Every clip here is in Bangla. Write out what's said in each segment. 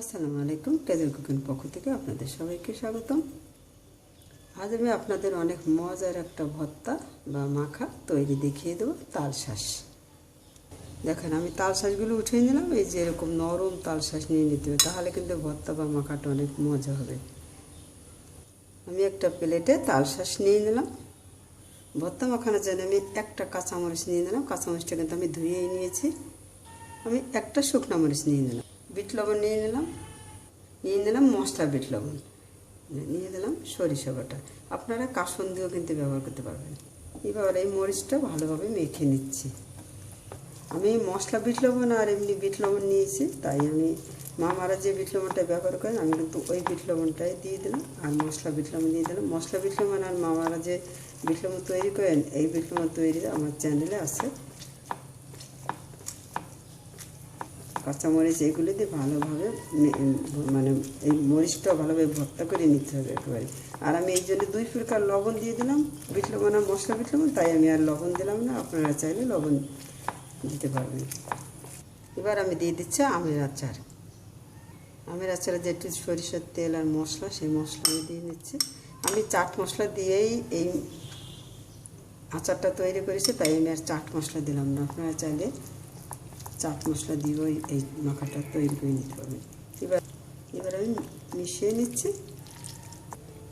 আসসালামু আলাইকুম কেজের কুকিং পক্ষ থেকে আপনাদের সবাইকে স্বাগতম। আজ আমি আপনাদের অনেক মজার একটা ভর্তা বা মাখা তৈরি দেখিয়ে দেবো, তাল শাঁস। দেখেন, আমি তাল শাঁসগুলো উঠিয়ে নিলাম, এই যে এরকম নরম তাল শাঁস নিয়ে নিতে হবে, তাহলে কিন্তু ভর্তা বা মাখাটা অনেক মজা হবে। আমি একটা প্লেটে তাল শাঁস নিয়ে নিলাম। ভর্তা মাখানোর জন্য আমি একটা কাঁচামরিচ নিয়ে নিলাম, কাঁচামরিচটা কিন্তু আমি ধুয়েই নিয়েছি। আমি একটা শুকনো মরিচ নিয়ে নিলাম। বিট লবণ নিয়ে নিলাম। নিয়ে নিলাম মশলা বিট লবণ। নিয়ে দিলাম সরিষা বাটা। আপনারা কাসন দিয়েও কিন্তু ব্যবহার করতে পারবেন। এবার এই মরিচটা ভালোভাবে মেখে নিচ্ছি। আমি মশলা বিট লবণ আর এমনি বিট লবণ নিয়েছি, তাই আমি মামারা যে বিট লবণটা ব্যবহার করেন, আমি কিন্তু ওই বিট লবণটাই দিয়ে দিলাম আর মশলা বিট লবণ দিয়ে দিলাম। মশলা বিট লবণ আর মামারা যে বিট লবণ তৈরি করেন, এই বিট লবণ তৈরি আমার চ্যানেলে আছে। কাঁচামরিচ এগুলো দিয়ে ভালোভাবে মানে এই মরিচটা ভালোভাবে ভর্তা করে নিতে হবে একেবারে। আর আমি এই জন্য দুই প্রকার লবণ দিয়ে দিলাম। বিট আর মশলা বিট তাই আমি আর লবণ দিলাম না। আপনারা চাইলে লবণ দিতে পারবেন। এবার আমি দিয়ে দিচ্ছি আমের আচার। আমের আচারে যে একটু সরিষার তেল আর মশলা, সেই মশলা আমি দিয়ে নিচ্ছি। আমি চাট মশলা দিয়েই এই আচারটা তৈরি করেছি, তাই আমি আর চাট মশলা দিলাম না। আপনারা চাইলে চাট মশলা দিয়েও এই- মাখাটা তৈরি করে নিতে পারবেন এবার এবার আমি মিশিয়ে নিচ্ছি।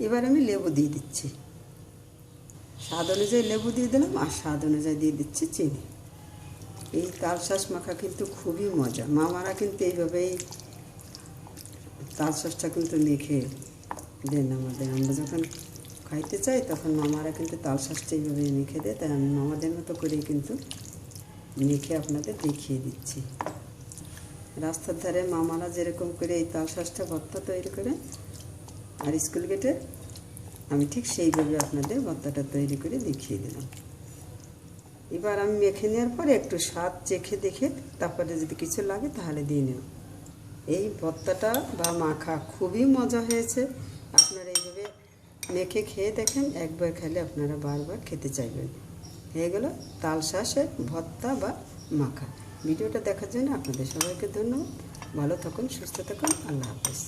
এবার আমি লেবু দিয়ে দিচ্ছি। স্বাদ অনুযায়ী লেবু দিয়ে দিলাম, আর স্বাদ অনুযায়ী দিয়ে দিচ্ছি চিনি। এই তাল শাঁস মাখা কিন্তু খুবই মজা। মামারা কিন্তু এইভাবেই তাল শাঁসটা কিন্তু মেখে দেন আমাদের। আমরা যখন খাইতে চাই, তখন মামারা কিন্তু তাল শাঁসটা এইভাবে মেখে দেয়। তাই আমি মামাদের মতো করেই কিন্তু মেখে আপনাদের দেখিয়ে দিচ্ছি। রাস্তার ধারে মামারা যেরকম করে এই তাল শাঁসটা ভর্তা তৈরি করে আর স্কুল গেটে, আমি ঠিক সেইভাবে আপনাদের ভর্তাটা তৈরি করে দেখিয়ে দিলাম। এবার আমি মেখে নেওয়ার পরে একটু স্বাদ চেখে দেখে তারপরে যদি কিছু লাগে তাহলে দিয়ে নেব। এই ভর্তাটা বা মাখা খুবই মজা হয়েছে। আপনারা এইভাবে মেখে খেয়ে দেখেন, একবার খেলে আপনারা বারবার খেতে চাইবেন। হয়ে গেল তাল শাঁসের ভত্তা বা মাখা। ভিডিওটা দেখার জন্য আপনাদের সবাইকে ধন্যবাদ। ভালো থাকুন, সুস্থ থাকুন, আল্লাহ হাফেজ।